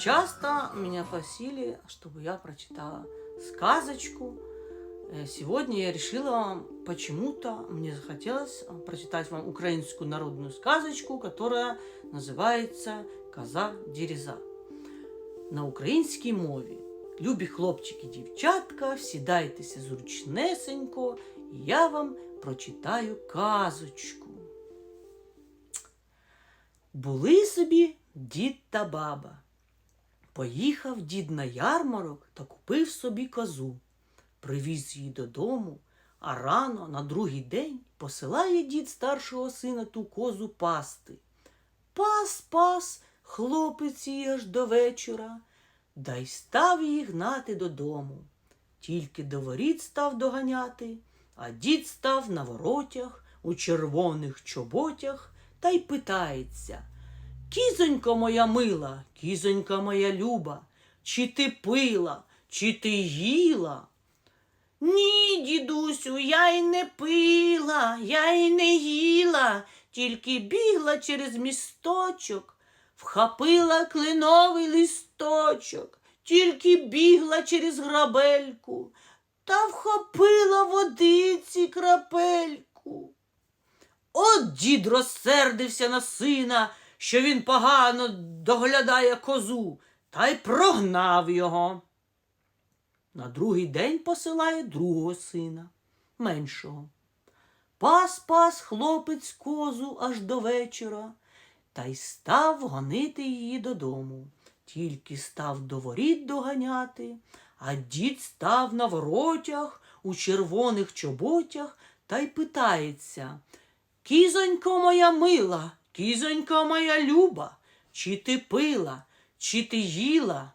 Часто меня просили, чтобы я прочитала сказочку. Э, Сегодня я решила вам почему-то, мне захотелось э, прочитать вам украинскую народную сказочку, которая называется «Коза Дереза». На українській мові. Любі хлопчики, дівчатка, сідайтеся зручнесенько, і я вам прочитаю казочку. Були собі дід та баба. Поїхав дід на ярмарок та купив собі козу. Привіз її додому, а рано на другий день посилає дід старшого сина ту козу пасти. Пас, пас, хлопець її аж до вечора, да й став її гнати додому. Тільки до воріт став доганяти, а дід став на воротях у червоних чоботях та й питається. Кізонько моя мила, кізонька моя люба, чи ти пила, чи ти їла? Ні, дідусю, я й не пила, я й не їла, тільки бігла через місточок, вхопила кленовий листочок, тільки бігла через грабельку, та вхопила водиці крапельку. От дід розсердився на сина, що він погано доглядає козу, та й прогнав його. На другий день посилає другого сина, меншого. Пас пас хлопець козу аж до вечора, та й став гонити її додому. Тільки став до воріт доганяти, а дід став на воротях у червоних чоботях та й питається. Кізонько моя мила, кізонько моя люба, чи ти пила, чи ти їла?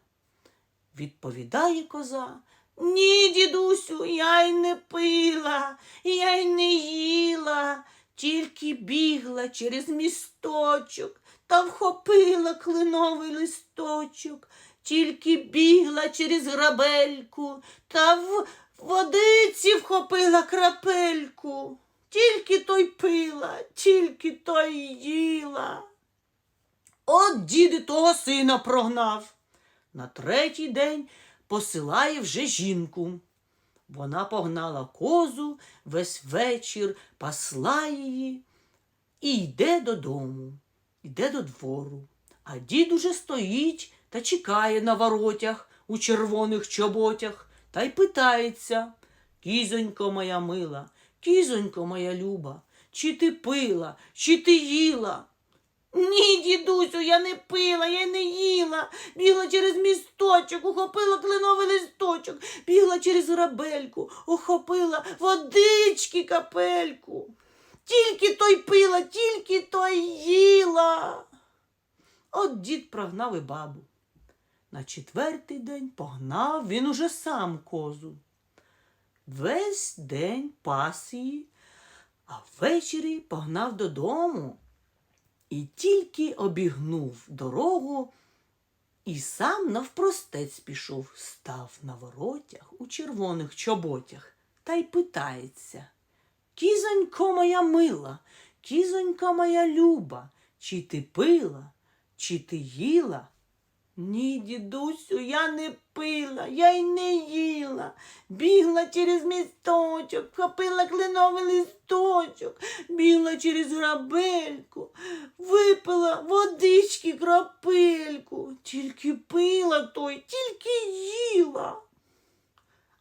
Відповідає коза. Ні, дідусю, я й не пила, я й не їла, тільки бігла через місточок та вхопила кленовий листочок, тільки бігла через грабельку та в водиці вхопила крапельку. Тільки той пила, тільки той їла. От діди того сина прогнав. На третій день посилає вже жінку. Вона погнала козу весь вечір, пасла її і йде додому, йде до двору. А дід уже стоїть та чекає на воротях у червоних чоботях та й питається. Кізонько моя мила, кізонько моя люба, чи ти пила, чи ти їла? Ні, дідусю, я не пила, я не їла. Бігла через місточок, ухопила кленовий листочок, бігла через грабельку, ухопила водички капельку. Тільки той пила, тільки той їла. От дід прогнав і бабу. На четвертий день погнав він уже сам козу. Весь день пас її, а ввечері погнав додому. І тільки обігнув дорогу і сам навпростець пішов, став на воротях у червоних чоботях та й питається. Кізонько моя мила, кізонька моя люба, чи ти пила, чи ти їла? Ні, дідусю, я не пила, я й не їла. Бігла через місточок, вхопила кленовий листочок, бігла через грабельку, випила водички крапельку, тільки пила той, тільки їла.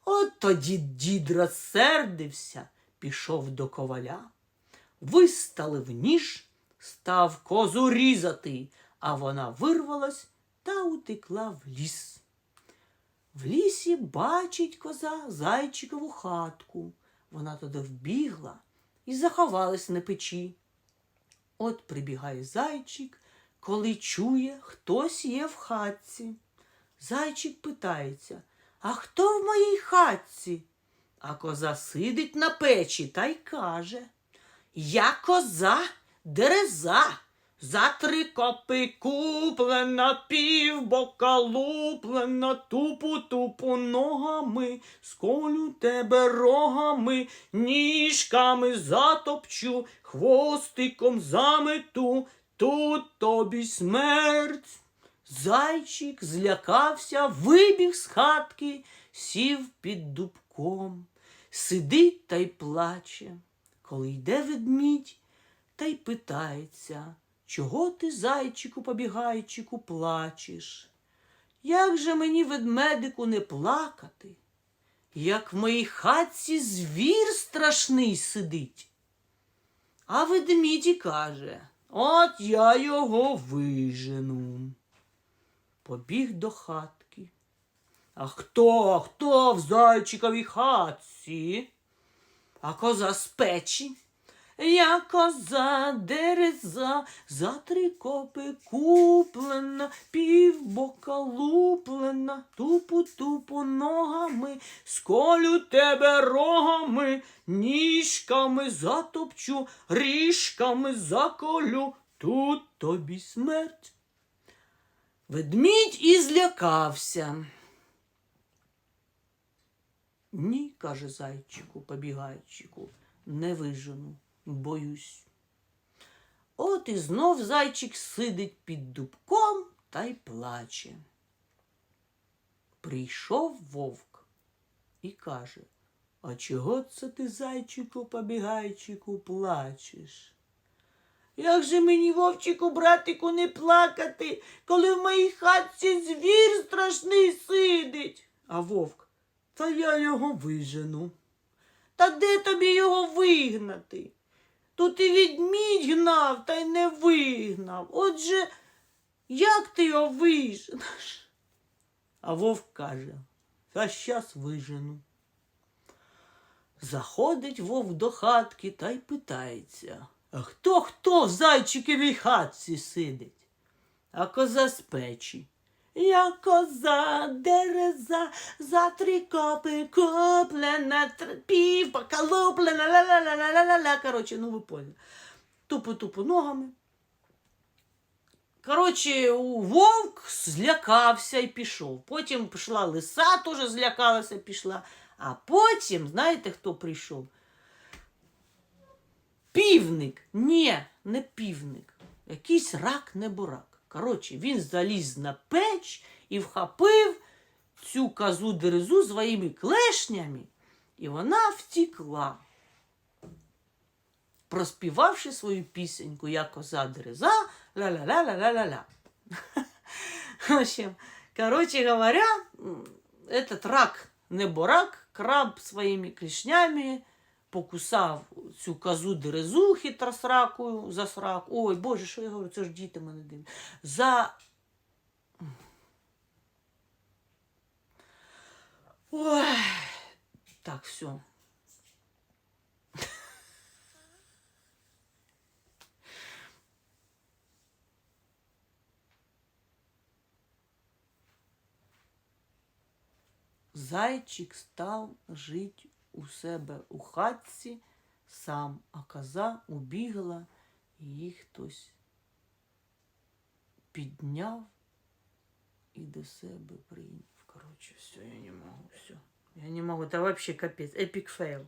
От тоді дід розсердився, пішов до коваля, виставив ніж, став козу різати, а вона вирвалась та утекла в ліс. В лісі бачить коза зайчикову хатку. Вона туди вбігла і заховалась на печі. От прибігає зайчик, коли чує, хтось є в хатці. Зайчик питається, а хто в моїй хатці? А коза сидить на печі та й каже Я коза дереза. За три копи куплена, півбока луплена, тупу тупу ногами, сколю тебе рогами, ніжками затопчу, хвостиком замету, тут тобі смерть. Зайчик злякався, вибіг з хатки, сів під дубком, сидить та й плаче. Коли йде ведмідь, та й питається, чого ти, зайчику, побігайчику, плачеш? Як же мені, ведмедику, не плакати, як в моїй хатці звір страшний сидить? А ведмідь каже, от я його вижену. Побіг до хатки. А хто, хто в зайчиковій хатці? А коза з печі. Я коза дереза, за три копи куплена, півбока луплена, тупу-тупу ногами, сколю тебе рогами, ніжками затопчу, ріжками заколю, тут тобі смерть. Ведмідь і злякався. Ні, каже зайчику, побігайчику, не вижену, боюсь. От і знов зайчик сидить під дубком та й плаче. Прийшов вовк і каже, а чого це ти, зайчику, побігайчику, плачеш? Як же мені, вовчику, братику, не плакати, коли в моїй хатці звір страшний сидить? А вовк, та я його вижену. Та де тобі його вигнати? Тут і відмідь гнав, та й не вигнав. Отже, як ти його виженеш? А вовк каже, та щас вижену. Заходить вовк до хатки та й питається, а хто хто в зайчиковій хатці сидить? А коза з печі. Я коза, дереза, за три копи куплена, тр- пів поколуплена, ла-ла-ла-ла-ла-ла-ла. Короче, ну ви поняли. Тупо-тупо ногами. Коротше, вовк злякався і пішов. Потім пішла лиса, теж злякалася, пішла. А потім, знаєте, хто прийшов? Півник. Ні, не півник. Якийсь рак не бурак. Коротше, він заліз на печ і вхопив цю козу дерезу своїми клешнями, і вона втікла. Проспівавши свою пісеньку Я коза дереза, ля-ля-ля-ля-ля-ля-ля. В общем, короче говоря, этот рак не бурак, краб своїми клешнями покусав цю козу дерезу хитросракою за сраку. Ой, Боже, що я говорю, це ж діти мене дивлять. За. Ой. Так, все. Зайчик став жить у себе у хатці сам, а коза убігла, і її хтось підняв і до себе прийняв. Коротше, все, я не можу, все. Я не можу, це взагалі капець, епік фейл.